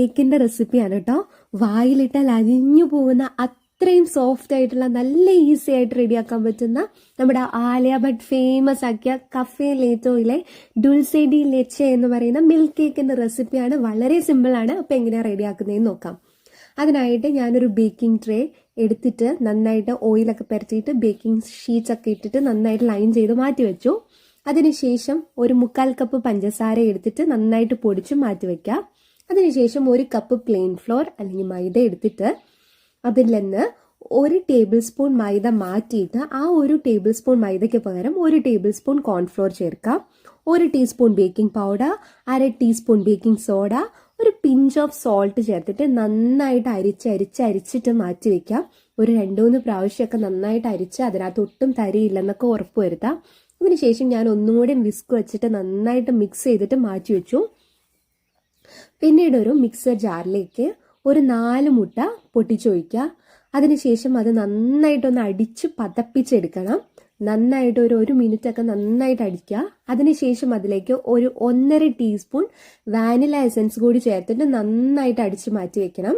കേക്കിന്റെ റെസിപ്പിയാണ് കേട്ടോ. വായിലിട്ടാൽ അരിഞ്ഞു പോകുന്ന അത്രയും സോഫ്റ്റ് ആയിട്ടുള്ള നല്ല ഈസി ആയിട്ട് റെഡിയാക്കാൻ പറ്റുന്ന നമ്മുടെ ആലിയ ഭട്ട് ഫേമസ് ആക്കിയ കഫേ ലേറ്റോയിലെ ഡുൾസെ ലെച്ചെ എന്ന് പറയുന്ന മിൽക്ക് കേക്കിന്റെ റെസിപ്പിയാണ് വളരെ സിമ്പിൾ ആണ്. അപ്പൊ എങ്ങനെയാ റെഡിയാക്കുന്നതെന്ന് നോക്കാം. അതിനായിട്ട് ഞാനൊരു ബേക്കിംഗ് ട്രേ എടുത്തിട്ട് നന്നായിട്ട് ഓയിലൊക്കെ പരത്തിയിട്ട് ബേക്കിംഗ് ഷീറ്റ്സ് ഒക്കെ ഇട്ടിട്ട് നന്നായിട്ട് ലൈൻ ചെയ്ത് മാറ്റി വെച്ചു. അതിനുശേഷം ഒരു മുക്കാൽ കപ്പ് പഞ്ചസാര എടുത്തിട്ട് നന്നായിട്ട് പൊടിച്ച് മാറ്റി വെക്കുക അതിനുശേഷം ഒരു കപ്പ് പ്ലെയിൻ ഫ്ലോർ അല്ലെങ്കിൽ മൈദ എടുത്തിട്ട് അതിൽ നിന്ന് ഒരു ടേബിൾ സ്പൂൺ മൈദ മാറ്റിയിട്ട് ആ ഒരു ടേബിൾ സ്പൂൺ മൈദയ്ക്ക് പകരം ഒരു ടേബിൾ സ്പൂൺ കോൺഫ്ലോർ ചേർക്കാം. ഒരു ടീസ്പൂൺ ബേക്കിംഗ് പൗഡർ അര ടീസ്പൂൺ ബേക്കിംഗ് സോഡ ഒരു പിഞ്ച് ഓഫ് സോൾട്ട് ചേർത്തിട്ട് നന്നായിട്ട് അരിച്ച് അരിച്ച് അരിച്ചിട്ട് മാറ്റി വെക്കാം. ഒരു രണ്ടു മൂന്ന് പ്രാവശ്യമൊക്കെ നന്നായിട്ട് അരിച്ച് അതിനകത്ത് ഒട്ടും തരിയില്ലെന്നൊക്കെ ഉറപ്പ് വരുത്താം. അതിനുശേഷം ഞാൻ ഒന്നുകൂടി വിസ്ക് വെച്ചിട്ട് നന്നായിട്ട് മിക്സ് ചെയ്തിട്ട് മാറ്റി വെച്ചു. പിന്നീട് ഒരു മിക്സർ ജാറിലേക്ക് ഒരു നാല് മുട്ട പൊട്ടിച്ചൊഴിക്കുക. അതിനുശേഷം അത് നന്നായിട്ടൊന്ന് അടിച്ച് പതപ്പിച്ചെടുക്കണം. നന്നായിട്ട് ഒരു ഒരു മിനിറ്റ് ഒക്കെ നന്നായിട്ട് അടിക്കുക. അതിനുശേഷം അതിലേക്ക് ഒരു ഒന്നര ടീസ്പൂൺ വാനില എസൻസ് കൂടി ചേർത്തിട്ട് നന്നായിട്ട് അടിച്ച് മാറ്റി വെക്കണം.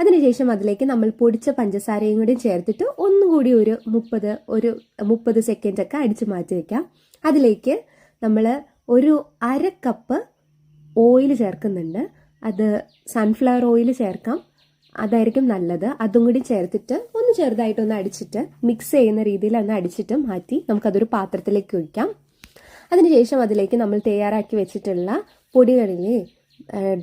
അതിനുശേഷം അതിലേക്ക് നമ്മൾ പൊടിച്ച പഞ്ചസാരയും കൂടി ചേർത്തിട്ട് ഒന്നും കൂടി ഒരു മുപ്പത് ഒരു മുപ്പത് സെക്കൻഡൊക്കെ അടിച്ച് മാറ്റി വെക്കാം. അതിലേക്ക് നമ്മൾ ഒരു അര കപ്പ് ഓയിൽ ചേർക്കുന്നുണ്ട്. അത് സൺഫ്ലവർ ഓയിൽ ചേർക്കാം. അതായിരിക്കും നല്ലത്. അതും കൂടി ചേർത്തിട്ട് ഒന്ന് ചെറുതായിട്ടൊന്ന് അടിച്ചിട്ട് മിക്സ് ചെയ്യുന്ന രീതിയിൽ ഒന്ന് അടിച്ചിട്ട് മാറ്റി നമുക്കതൊരു പാത്രത്തിലേക്ക് ഒഴിക്കാം. അതിനുശേഷം അതിലേക്ക് നമ്മൾ തയ്യാറാക്കി വെച്ചിട്ടുള്ള പൊടികളിലെ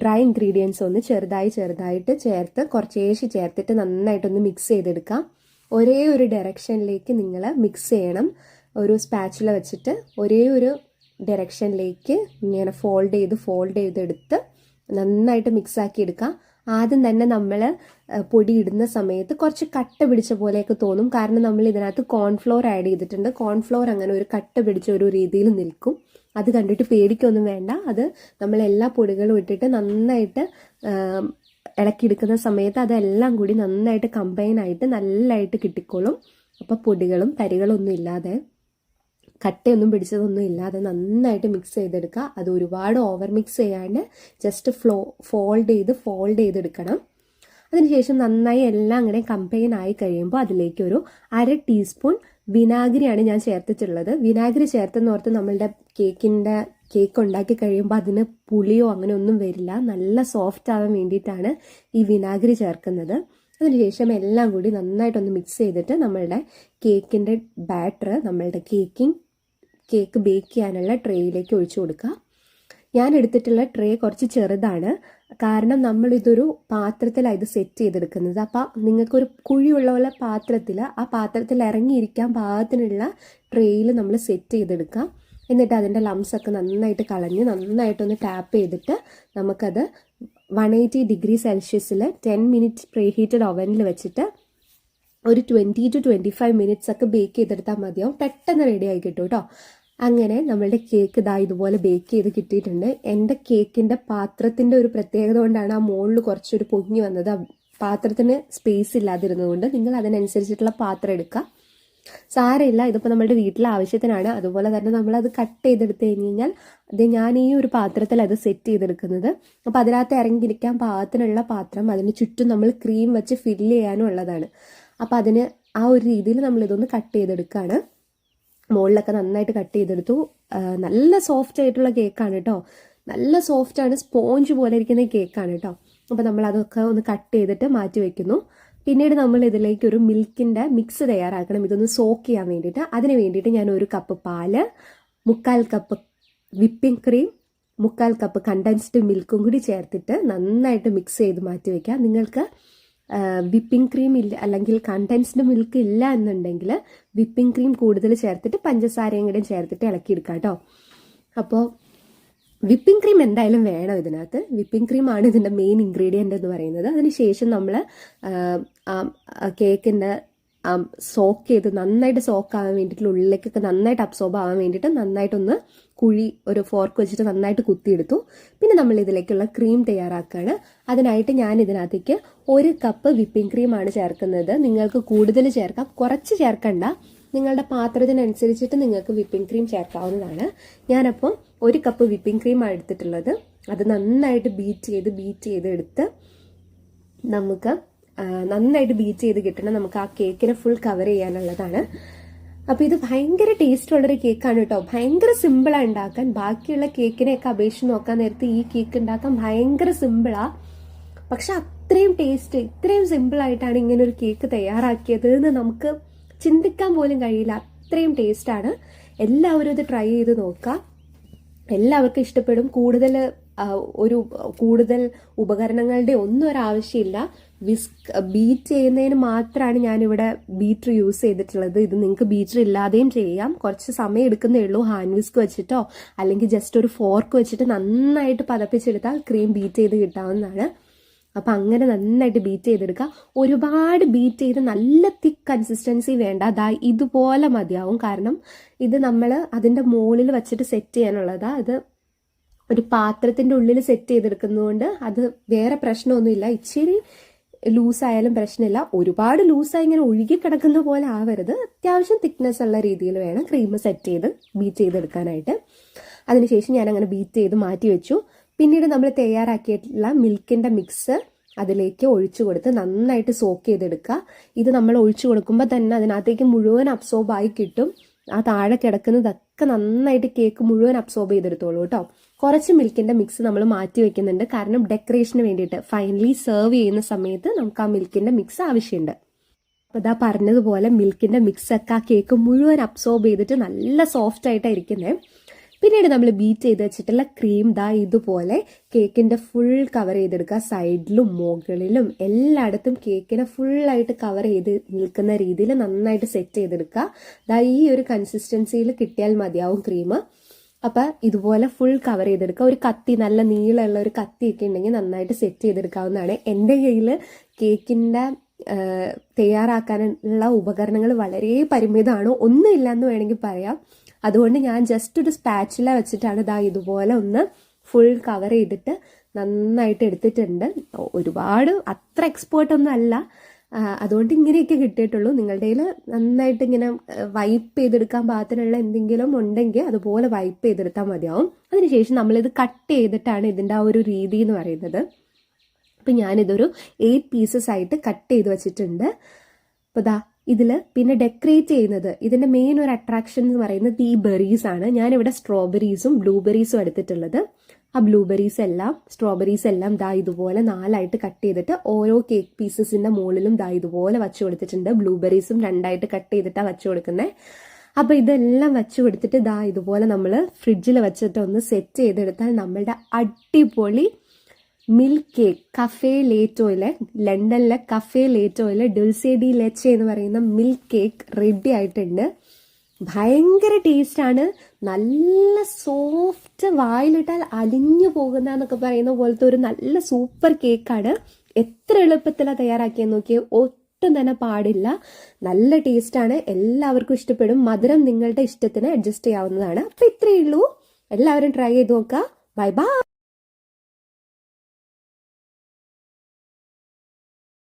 ഡ്രൈ ഇൻഗ്രീഡിയൻസ് ഒന്ന് ചെറുതായി ചെറുതായിട്ട് ചേർത്ത് കുറച്ചേശി ചേർത്തിട്ട് നന്നായിട്ടൊന്ന് മിക്സ് ചെയ്തെടുക്കാം. ഒരേ ഒരു ഡയറക്ഷനിലേക്ക് നിങ്ങൾ മിക്സ് ചെയ്യണം. ഒരു സ്പാച്ചുല വെച്ചിട്ട് ഒരേ ഒരു ഡയറക്ഷനിലേക്ക് ഇങ്ങനെ ഫോൾഡ് ചെയ്ത് ഫോൾഡ് ചെയ്തെടുത്ത് നന്നായിട്ട് മിക്സ് ആക്കി എടുക്കാം ആദ്യം തന്നെ നമ്മൾ പൊടി ഇടുന്ന സമയത്ത് കുറച്ച് കട്ട പിടിച്ച പോലെയൊക്കെ തോന്നും. കാരണം നമ്മൾ ഇതിനകത്ത് കോൺഫ്ലോർ ആഡ് ചെയ്തിട്ടുണ്ട്. കോൺഫ്ലോർ അങ്ങനെ ഒരു കട്ട പിടിച്ച ഒരു രീതിയിൽ നിൽക്കും. അത് കണ്ടിട്ട് പേടിക്കൊന്നും വേണ്ട. അത് നമ്മൾ എല്ലാ പൊടികളും ഇട്ടിട്ട് നന്നായിട്ട് ഇളക്കിയെടുക്കുന്ന സമയത്ത് അതെല്ലാം കൂടി നന്നായിട്ട് കമ്പൈൻ ആയിട്ട് നല്ലതായിട്ട് കിട്ടിക്കോളും. അപ്പോൾ പൊടികളും തരികളൊന്നും ഇല്ലാതെ. കട്ടയൊന്നും പിടിച്ചതൊന്നും ഇല്ലാതെ നന്നായിട്ട് മിക്സ് ചെയ്തെടുക്കുക. അത് ഒരുപാട് ഓവർ മിക്സ് ചെയ്യാണ്ട് ജസ്റ്റ് ഫ്ലോ ഫോൾഡ് ചെയ്ത് ഫോൾഡ് ചെയ്തെടുക്കണം. അതിനുശേഷം നന്നായി എല്ലാം അങ്ങനെ കമ്പൈൻ ആയി കഴിയുമ്പോൾ അതിലേക്ക് ഒരു അര ടീസ്പൂൺ വിനാഗിരിയാണ് ഞാൻ ചേർത്തിട്ടുള്ളത്. വിനാഗിരി ചേർത്തെന്ന് ഓർത്ത് നമ്മളുടെ കേക്കിന്റെ കേക്ക് ഉണ്ടാക്കി കഴിയുമ്പോൾ അതിന് പുളിയോ അങ്ങനെ ഒന്നും വരില്ല. നല്ല സോഫ്റ്റ് ആവാൻ വേണ്ടിയിട്ടാണ് ഈ വിനാഗിരി ചേർക്കുന്നത്. അതിനുശേഷം എല്ലാം കൂടി നന്നായിട്ടൊന്ന് മിക്സ് ചെയ്തിട്ട് നമ്മളുടെ കേക്കിന്റെ ബാറ്റർ നമ്മളുടെ കേക്കിംഗ് കേക്ക് ബേക്ക് ചെയ്യാനുള്ള ട്രേയിലേക്ക് ഒഴിച്ചു കൊടുക്കുക ഞാൻ എടുത്തിട്ടുള്ള ട്രേ കുറച്ച് ചെറുതാണ്. കാരണം നമ്മൾ ഇതൊരു പാത്രത്തിലാണ് ഇത് സെറ്റ് ചെയ്തെടുക്കുന്നത്. അപ്പോൾ നിങ്ങൾക്കൊരു കുഴിയുള്ള പോലെ പാത്രത്തിൽ ആ പാത്രത്തിൽ ഇറങ്ങിയിരിക്കാൻ പാകത്തിനുള്ള ട്രേയിൽ നമ്മൾ സെറ്റ് ചെയ്തെടുക്കാം. എന്നിട്ട് അതിന്റെ ലംസൊക്കെ നന്നായിട്ട് കളഞ്ഞ് നന്നായിട്ടൊന്ന് ടാപ്പ് ചെയ്തിട്ട് നമുക്കത് വൺ എയ്റ്റി ഡിഗ്രി സെൽഷ്യസിൽ ടെൻ മിനിറ്റ് പ്രീ ഹീറ്റഡ് ഓവനിൽ വെച്ചിട്ട് ഒരു twenty two twenty five minutes ഒക്കെ ബേക്ക് ചെയ്തെടുത്താൽ മതിയാവും. പെട്ടെന്ന് റെഡി ആയി കിട്ടും കേട്ടോ അങ്ങനെ നമ്മളുടെ കേക്ക് ഇതാ ഇതുപോലെ ബേക്ക് ചെയ്ത് കിട്ടിയിട്ടുണ്ട്. എന്റെ കേക്കിന്റെ പാത്രത്തിന്റെ ഒരു പ്രത്യേകത കൊണ്ടാണ് ആ മുകളിൽ കുറച്ചൊരു പൊങ്ങി വന്നത്. പാത്രത്തിന് സ്പേസ് ഇല്ലാതിരുന്നതുകൊണ്ട് നിങ്ങൾ അതിനനുസരിച്ചിട്ടുള്ള പാത്രം എടുക്കുക. സാരമില്ല ഇതിപ്പോൾ നമ്മുടെ വീട്ടിലെ ആവശ്യത്തിനാണ്. അതുപോലെ തന്നെ നമ്മൾ അത് കട്ട് ചെയ്തെടുത്ത് കഴിഞ്ഞ് കഴിഞ്ഞാൽ അത് ഞാൻ ഈ ഒരു പാത്രത്തിൽ അത് സെറ്റ് ചെയ്തെടുക്കുന്നത്. അപ്പോൾ അതിനകത്ത് ഇറങ്ങിയിരിക്കാൻ പാകത്തിനുള്ള പാത്രം അതിന് ചുറ്റും നമ്മൾ ക്രീം വെച്ച് ഫില്ല് ചെയ്യാനും ഉള്ളതാണ് അപ്പോൾ അതിന് ആ ഒരു രീതിയിൽ നമ്മൾ ഇതൊന്ന് കട്ട് ചെയ്തെടുക്കുകയാണ്. മുകളിലൊക്കെ നന്നായിട്ട് കട്ട് ചെയ്തെടുത്തു. നല്ല സോഫ്റ്റ് ആയിട്ടുള്ള കേക്കാണ് കേട്ടോ നല്ല സോഫ്റ്റ് ആണ് സ്പോഞ്ച് പോലെ ഇരിക്കുന്ന കേക്കാണ് കേട്ടോ അപ്പോൾ നമ്മൾ അതൊക്കെ ഒന്ന് കട്ട് ചെയ്തിട്ട് മാറ്റി വെക്കുന്നു. പിന്നീട് നമ്മൾ ഇതിലേക്ക് ഒരു മിൽക്കിന്റെ മിക്സ് തയ്യാറാക്കണം. ഇതൊന്ന് സോക്ക് ചെയ്യാൻ വേണ്ടിയിട്ട്. അതിന് വേണ്ടിയിട്ട് ഞാൻ ഒരു കപ്പ് പാൽ മുക്കാൽ കപ്പ് വിപ്പിംഗ് ക്രീം മുക്കാൽ കപ്പ് കണ്ടൻസ്ഡ് മിൽക്കും കൂടി ചേർത്തിട്ട് നന്നായിട്ട് മിക്സ് ചെയ്ത് മാറ്റി വയ്ക്കുക നിങ്ങൾക്ക് വിപ്പിംഗ് ക്രീം ഇല്ല അല്ലെങ്കിൽ കണ്ടൻസ്ഡ് മിൽക്ക് ഇല്ല എന്നുണ്ടെങ്കിൽ വിപ്പിംഗ് ക്രീം കൂടുതൽ ചേർത്തിട്ട് പഞ്ചസാരയും കൂടെ ചേർത്തിട്ട് ഇളക്കിയെടുക്കുക കേട്ടോ അപ്പോൾ വിപ്പിംഗ് ക്രീം എന്തായാലും വേണം ഇതിനകത്ത്. വിപ്പിംഗ് ക്രീമാണ് ഇതിന്റെ മെയിൻ ഇൻഗ്രീഡിയന്റ് എന്ന് പറയുന്നത്. അതിനുശേഷം നമ്മൾ കേക്കിന്റെ സോക്ക് ചെയ്ത് നന്നായിട്ട് സോക്ക് ആവാൻ വേണ്ടിയിട്ടുള്ള ഉള്ളിലേക്കൊക്കെ നന്നായിട്ട് അബ്സോർബ് ആവാൻ വേണ്ടിയിട്ട് നന്നായിട്ടൊന്ന് കുഴി ഒരു ഫോർക്ക് വെച്ചിട്ട് നന്നായിട്ട് കുത്തിയെടുത്തു. പിന്നെ നമ്മൾ ഇതിലേക്കുള്ള ക്രീം തയ്യാറാക്കുകയാണ് അതിനായിട്ട് ഞാൻ ഇതിനകത്തേക്ക് ഒരു കപ്പ് വിപ്പിംഗ് ക്രീമാണ് ചേർക്കുന്നത്. നിങ്ങൾക്ക് കൂടുതൽ ചേർക്കാം. കുറച്ച് ചേർക്കണ്ട. നിങ്ങളുടെ പാത്രത്തിനനുസരിച്ചിട്ട് നിങ്ങൾക്ക് വിപ്പിംഗ് ക്രീം ചേർക്കാവുന്നതാണ്. ഞാനപ്പോൾ ഒരു കപ്പ് വിപ്പിംഗ് ക്രീമാണ് എടുത്തിട്ടുള്ളത്. അത് നന്നായിട്ട് ബീറ്റ് ചെയ്ത് ബീറ്റ് ചെയ്ത് എടുത്ത് നമുക്ക് നന്നായിട്ട് ബീറ്റ് ചെയ്ത് കിട്ടണം. നമുക്ക് ആ കേക്കിനെ ഫുൾ കവർ ചെയ്യാനുള്ളതാണ്. അപ്പൊ ഇത് ഭയങ്കര ടേസ്റ്റ് ഉള്ളൊരു കേക്കാണ് കേട്ടോ ഭയങ്കര സിമ്പിളാണ് ഉണ്ടാക്കാൻ. ബാക്കിയുള്ള കേക്കിനെയൊക്കെ അപേക്ഷിച്ച് നോക്കാൻ നേരത്ത് ഈ കേക്ക് ഉണ്ടാക്കാൻ ഭയങ്കര സിമ്പിളാ പക്ഷെ അത്രയും ടേസ്റ്റ് ഇത്രയും സിമ്പിൾ ആയിട്ടാണ് ഇങ്ങനെ ഒരു കേക്ക് തയ്യാറാക്കിയത് എന്ന് നമുക്ക് ചിന്തിക്കാൻ പോലും കഴിയില്ല. അത്രയും ആണ്. എല്ലാവരും ഇത് ട്രൈ ചെയ്ത് നോക്കുക. എല്ലാവർക്കും ഇഷ്ടപ്പെടും. കൂടുതൽ ഒരു കൂടുതൽ ഉപകരണങ്ങളുടെ ഒന്നും ഒരു ആവശ്യമില്ല വിസ്ക് ബീറ്റ് ചെയ്യുന്നതിന് മാത്രമാണ് ഞാനിവിടെ ബീറ്റർ യൂസ് ചെയ്തിട്ടുള്ളത്. ഇത് നിങ്ങൾക്ക് ബീറ്റർ ഇല്ലാതെയും ചെയ്യാം. കുറച്ച് സമയം എടുക്കുന്നേ ഉള്ളൂ. ഹാൻഡ് വിസ്ക് വെച്ചിട്ടോ അല്ലെങ്കിൽ ജസ്റ്റ് ഒരു ഫോർക്ക് വെച്ചിട്ട് നന്നായിട്ട് പതപ്പിച്ചെടുത്താൽ ക്രീം ബീറ്റ് ചെയ്ത് കിട്ടാവുന്നതാണ്. അപ്പം അങ്ങനെ നന്നായിട്ട് ബീറ്റ് ചെയ്തെടുക്കുക. ഒരുപാട് ബീറ്റ് ചെയ്ത് നല്ല തിക്ക് കൺസിസ്റ്റൻസി വേണ്ട. അതാ ഇതുപോലെ മതിയാവും. കാരണം ഇത് നമ്മൾ അതിന്റെ മുകളിൽ വെച്ചിട്ട് സെറ്റ് ചെയ്യാനുള്ളതാ. അത് ഒരു പാത്രത്തിന്റെ ഉള്ളിൽ സെറ്റ് ചെയ്തെടുക്കുന്നതുകൊണ്ട് അത് വേറെ പ്രശ്നമൊന്നുമില്ല. ഇച്ചിരി ലൂസായാലും പ്രശ്നമില്ല. ഒരുപാട് ലൂസായി ഇങ്ങനെ ഒഴുകി കിടക്കുന്ന പോലെ ആവരുത്. അത്യാവശ്യം തിക്നെസ് ഉള്ള രീതിയിൽ വേണം ക്രീം സെറ്റ് ചെയ്ത് ബീറ്റ് ചെയ്തെടുക്കാനായിട്ട്. അതിനുശേഷം ഞാൻ അങ്ങനെ ബീറ്റ് ചെയ്ത് മാറ്റി വെച്ചു. പിന്നീട് നമ്മൾ തയ്യാറാക്കിയിട്ടുള്ള മിൽക്കിന്റെ മിക്സ് അതിലേക്ക് ഒഴിച്ചു കൊടുത്ത് നന്നായിട്ട് സോക്ക് ചെയ്തെടുക്കുക. ഇത് നമ്മൾ ഒഴിച്ചു കൊടുക്കുമ്പോൾ തന്നെ അതിനകത്തേക്ക് മുഴുവൻ അബ്സോർബ് ആയി കിട്ടും. ആ താഴെ കിടക്കുന്നതൊക്കെ നന്നായിട്ട് കേക്ക് മുഴുവൻ അബ്സോർബ് ചെയ്തെടുത്തോളൂ കേട്ടോ. കുറച്ച് മിൽക്കിന്റെ മിക്സ് നമ്മൾ മാറ്റി വെക്കുന്നുണ്ട്. കാരണം ഡെക്കറേഷന് വേണ്ടിയിട്ട് ഫൈനലി സെർവ് ചെയ്യുന്ന സമയത്ത് നമുക്ക് ആ മിൽക്കിന്റെ മിക്സ് ആവശ്യമുണ്ട്. അപ്പോൾ ഇതാ പറഞ്ഞതുപോലെ മിൽക്കിന്റെ മിക്സ് ഒക്കെ ആ കേക്ക് മുഴുവൻ അബ്സോർബ് ചെയ്തിട്ട് നല്ല സോഫ്റ്റ് ആയിട്ടാണ് ഇരിക്കുന്നത് പിന്നീട് നമ്മൾ ബീറ്റ് ചെയ്ത് വെച്ചിട്ടുള്ള ക്രീം ദാ ഇതുപോലെ കേക്കിന്റെ ഫുൾ കവർ ചെയ്തെടുക്കുക. സൈഡിലും മുകളിലും എല്ലായിടത്തും കേക്കിനെ ഫുള്ളായിട്ട് കവർ ചെയ്ത് നിൽക്കുന്ന രീതിയിൽ നന്നായിട്ട് സെറ്റ് ചെയ്തെടുക്കുക. ദാ ഈ ഒരു കൺസിസ്റ്റൻസിയിൽ കിട്ടിയാൽ മതിയാവും ക്രീം അപ്പൊ ഇതുപോലെ ഫുൾ കവർ ചെയ്തെടുക്കുക. ഒരു കത്തി നല്ല നീളമുള്ള ഒരു കത്തിയൊക്കെ ഉണ്ടെങ്കിൽ നന്നായിട്ട് സെറ്റ് ചെയ്തെടുക്കാവുന്നതാണ്. എന്റെ കയ്യിൽ കേക്കിന്റെ തയ്യാറാക്കാനുള്ള ഉപകരണങ്ങൾ വളരെ പരിമിതമാണ്. ഒന്നുമില്ല എന്ന് വേണമെങ്കിൽ പറയാം. അതുകൊണ്ട് ഞാൻ ജസ്റ്റ് ഒരു സ്പാച്ചില വെച്ചിട്ടാണ് ഇതാ ഇതുപോലെ ഒന്ന് ഫുൾ കവർ ചെയ്തിട്ട് നന്നായിട്ട് എടുത്തിട്ടുണ്ട്. ഒരുപാട് അത്ര എക്സ്പേർട്ട് ഒന്നും അല്ല. അതുകൊണ്ട് ഇങ്ങനെയൊക്കെ കിട്ടിയിട്ടുള്ളൂ. നിങ്ങളുടെ നന്നായിട്ട് ഇങ്ങനെ വൈപ്പ് ചെയ്തെടുക്കാൻ പാകത്തിനുള്ള എന്തെങ്കിലും ഉണ്ടെങ്കിൽ അതുപോലെ വൈപ്പ് ചെയ്തെടുത്താൽ മതിയാവും. അതിനുശേഷം നമ്മളിത് കട്ട് ചെയ്തിട്ടാണ് ഇതിന്റെ ആ ഒരു രീതി എന്ന് പറയുന്നത്. അപ്പം ഞാനിതൊരു എയ്റ്റ് പീസസ് ആയിട്ട് കട്ട് ചെയ്ത് വെച്ചിട്ടുണ്ട്. അപ്പോൾ ദാ ഇതിൽ പിന്നെ ഡെക്കറേറ്റ് ചെയ്യുന്നത് ഇതിന്റെ മെയിൻ ഒരു അട്രാക്ഷൻ എന്ന് പറയുന്നത് ഈ ബെറീസ് ആണ്. ഞാനിവിടെ സ്ട്രോബെറീസും ബ്ലൂബെറീസും എടുത്തിട്ടുള്ളത്. ആ ബ്ലൂബെറീസ് എല്ലാം സ്ട്രോബെറീസ് എല്ലാം ദാ ഇതുപോലെ നാലായിട്ട് കട്ട് ചെയ്തിട്ട് ഓരോ കേക്ക് പീസസിന്റെ മുകളിലും ദാ ഇതുപോലെ വച്ചു കൊടുത്തിട്ടുണ്ട്. ബ്ലൂബെറീസും രണ്ടായിട്ട് കട്ട് ചെയ്തിട്ടാണ് വച്ചു കൊടുക്കുന്നത് അപ്പൊ ഇതെല്ലാം വെച്ച് കൊടുത്തിട്ട് ദാ ഇതുപോലെ നമ്മൾ ഫ്രിഡ്ജിൽ വെച്ചിട്ട് ഒന്ന് സെറ്റ് ചെയ്തെടുത്താൽ നമ്മളുടെ അടിപൊളി മിൽക്ക് കേക്ക് കഫേ ലേറ്റോയിലെ ലണ്ടനിലെ കഫേ ലേറ്റോയിലെ ഡുൽസെ ഡി ലെച്ച എന്ന് പറയുന്ന മിൽക്ക് കേക്ക് റെഡി ആയിട്ടുണ്ട്. ഭയങ്കര ടേസ്റ്റാണ്. നല്ല സോഫ്റ്റ് വായിലിട്ടാൽ അലിഞ്ഞു പോകുന്ന എന്നൊക്കെ പറയുന്ന പോലത്തെ ഒരു നല്ല സൂപ്പർ കേക്കാണ്. എത്ര എളുപ്പത്തിലാണ് തയ്യാറാക്കിയെന്ന് നോക്കിയേ ഒട്ടും തന്നെ പാടില്ല. നല്ല ടേസ്റ്റാണ്. എല്ലാവർക്കും ഇഷ്ടപ്പെടും. മധുരം നിങ്ങളുടെ ഇഷ്ടത്തിന് അഡ്ജസ്റ്റ് ചെയ്യാവുന്നതാണ്. അപ്പം ഇത്രയേ ഉള്ളൂ. എല്ലാവരും ട്രൈ ചെയ്ത് നോക്കുക. Bye bye.